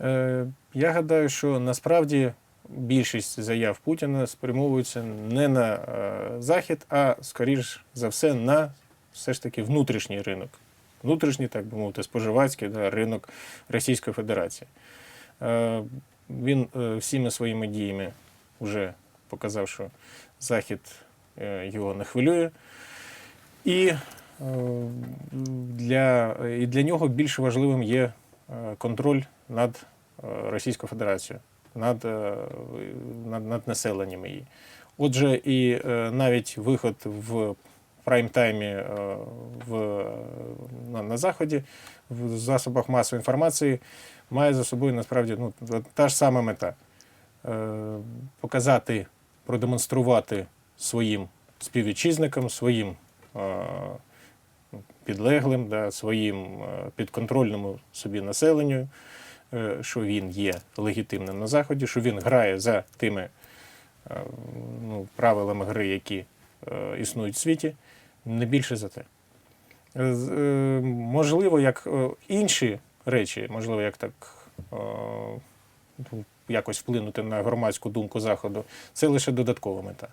Е, Я гадаю, що насправді більшість заяв Путіна спрямовуються не на е, Захід, а скоріш за все на все ж таки внутрішній ринок. Внутрішній, так би мовити, споживацький да, ринок Російської Федерації. Е, Він всіми своїми діями вже показав, що Захід його не хвилює. І для, і для нього більш важливим є контроль над е, Російською Федерацією, над, е, над, над населенням її. Отже, і е, навіть виход в прайм-таймі е, в, на, на Заході, в засобах масової інформації, має за собою насправді ну, та ж сама мета. Е, Показати, продемонструвати своїм співвітчизникам, своїм е, підлеглим, да, своїм е, підконтрольному собі населенню, е, що він є легітимним на Заході, що він грає за тими е, ну, правилами гри, які існують в світі, не більше за те. Можливо, як інші речі, можливо, як так ну, якось вплинути на громадську думку Заходу, це лише додаткова мета.